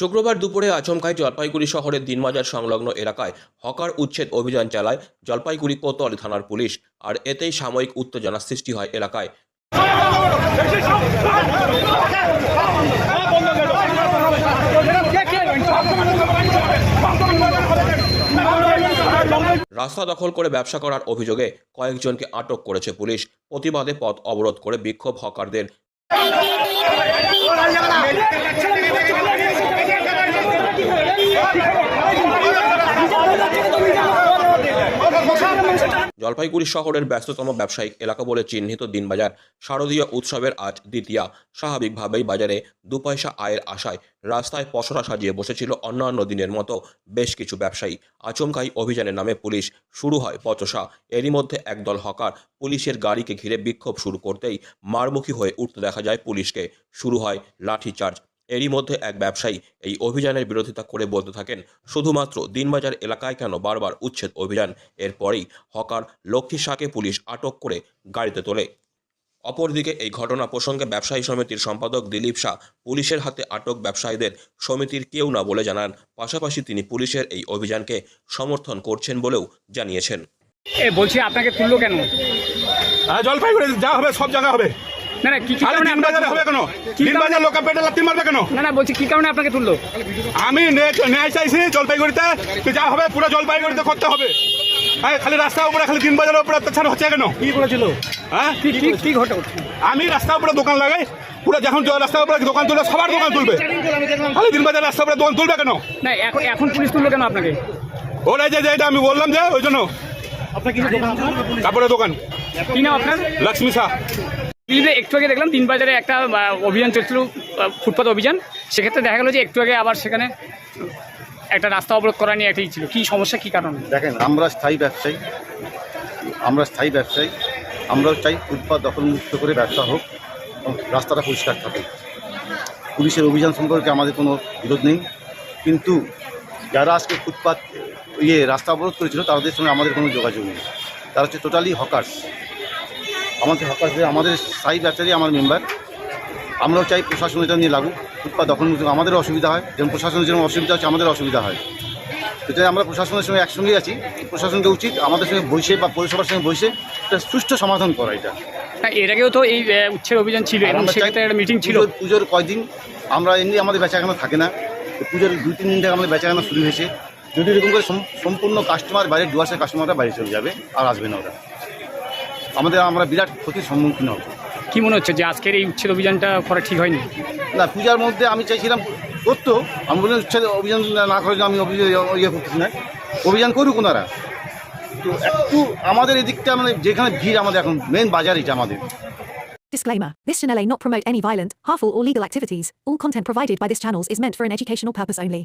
শুক্রবার দুপুরে আচমকায় জলপাইগুড়ি শহরের দিনবাজার সংলগ্ন এলাকায় হকার উচ্ছেদ অভিযান চালায় জলপাইগুড়ি কোতোয়ালি থানার পুলিশ, আর এতেই সাময়িক উত্তেজনা সৃষ্টি হয় এলাকায়। রাস্তা দখল করে ব্যবসা করার অভিযোগে কয়েকজনকে আটক করেছে পুলিশ। প্রতিবাদে পথ অবরোধ করে বিক্ষোভ হকারদের। জলপাইগুড়ি শহরের ব্যস্ততম ব্যবসায়িক এলাকা বলে চিহ্নিত দিনবাজার শারদীয় উৎসবের আজ দ্বিতীয়া। স্বাভাবিকভাবেই বাজারে দু পয়সা আয়ের আশায় রাস্তায় পসরা সাজিয়ে বসেছিল অন্যান্য দিনের মতো বেশ কিছু ব্যবসায়ী। আচমকাই অভিযানের নামে পুলিশ শুরু হয় পচসা। এরই মধ্যে একদল হকার পুলিশের গাড়িকে ঘিরে বিক্ষোভ শুরু করতেই মারমুখী হয়ে উঠতে দেখা যায় পুলিশকে। শুরু হয় লাঠিচার্জ এরই মধ্যে এক ব্যবসায়ী এই অভিযানের বিরোধিতা করে বলতে থাকেন শুধুমাত্র দিনবাজার এলাকায় কেন বারবার উচ্ছেদ অভিযান? এরপরেই হকার লক্ষ্মী শাহকে পুলিশ আটক করে গাড়িতে তোলে। অপরদিকে এই ঘটনা প্রসঙ্গে ব্যবসায়ী সমিতির সম্পাদক দিলীপ শাহ পুলিশের হাতে আটক ব্যবসায়ীদের সমিতির কেউ না বলে জানান। পাশাপাশি তিনি পুলিশের এই অভিযানকে সমর্থন করছেন বলেও জানিয়েছেন। বলছি আপনাকে তুললো কেন? হ্যাঁ জলপাইগুড়ি যা হবে সব জায়গা হবে। না না কি কি আরে কারণে দিন বাজারে হবে কেন? দিন বাজার লোকে পেটে লাত্তি মারবে কেন? না না বলছি কি কারণে আপনাকে তুললো? আমি ন্যায় চাইছি জলপাইগুড়িতে তো যা হবে পুরো জলপাইগুড়িতে করতে হবে। হ্যাঁ খালি রাস্তার উপরে খালি দিন বাজারের উপরে অত্যাচার হচ্ছে কেন? কি করেছিল হ্যাঁ? কি কি কি ঘটে আমি রাস্তার উপরে দোকান লাগাই পুরো যখন রাস্তার উপরে দোকান তুলবে সবার দোকান তুলবে। খালি দিন বাজার রাস্তার উপরে দোকান তুলবে কেন? না এখন এখন পুলিশ তুললো কেন আপনাকে? ওরা যে যে এটা আমি বললাম যে ওই জন্য। আপনার কি দোকান কাপড়ের দোকান। কি নাম আপনার? লক্ষ্মী শাহ। দিল্লিতে একটু আগে দেখলাম দিন বাজারে একটা অভিযান চলছিল আহ, ফুটপাত অভিযান। সেক্ষেত্রে দেখা গেলো যে একটু আগে আবার সেখানে একটা রাস্তা অবরোধ করা নিয়ে একটাই ছিল। কী সমস্যা কি কারণ? দেখেন আমরা স্থায়ী ব্যবসায়ী। আমরা স্থায়ী ব্যবসায়ী। আমরাও চাই ফুটপাত দখলমুক্ত করে ব্যবসা হোক রাস্তাটা পরিষ্কার থাকে পুলিশের অভিযান সম্পর্কে আমাদের কোনো বিরোধ নেই। কিন্তু যারা আজকে ফুটপাত ইয়ে রাস্তা অবরোধ করেছিল তাদের সঙ্গে আমাদের কোনো যোগাযোগ নেই। তারা হচ্ছে টোটালি হকার্স আমাদের হকার্সদের আমাদের স্থায়ী ব্যবসায়ী আমার মেম্বার। আমরাও চাই প্রশাসন এটা নিয়ে লাগুক ফুটপাত দখলমুক্ত আমাদের অসুবিধা হয় যেমন প্রশাসনের যেমন অসুবিধা হচ্ছে আমাদের অসুবিধা হয়। সেটাই আমরা প্রশাসনের সঙ্গে একসঙ্গেই আছি। প্রশাসনকে উচিত আমাদের সঙ্গে বসে বা পৌরসভার সঙ্গে বসে একটা সুষ্ঠু সমাধান করা এটা। না এর আগেও তো এই উচ্ছের অভিযান ছিল মিটিং ছিল। পুজোর- পুজোর কয়দিন আমরা এমনি আমাদের বেচাকেনা থাকে না। পুজোর দুই তিন দিন থেকে আমাদের বেচাকেনা শুরু হয়েছে। যদি এরকম করে সম্পূর্ণ কাস্টমার বাইরে ডুয়ার্সের কাস্টমাররা বাইরে চলে যাবে আর আসবে না ওরা। আমাদের আমরা বিরাট ক্ষতির সম্মুখীন হব। কি মনে হচ্ছে যে আজকের এই উচ্ছেদ অভিযানটা করা ঠিক হয়নি? না পূজার মধ্যে আমি চাইছিলাম করতো। আমি বললাম উচ্ছেদ অভিযান না করে আমি অভিযান ইয়ে করতেছি না। অভিযান করুক ওনারা। তো একটু আমাদের এদিকটা মানে যেখানে ভিড় আমাদের এখন মেন বাজার এটা আমাদের। Disclaimer This channel may not promote any violent, harmful, or legal activities. All content provided by this channel is meant for an educational purpose only.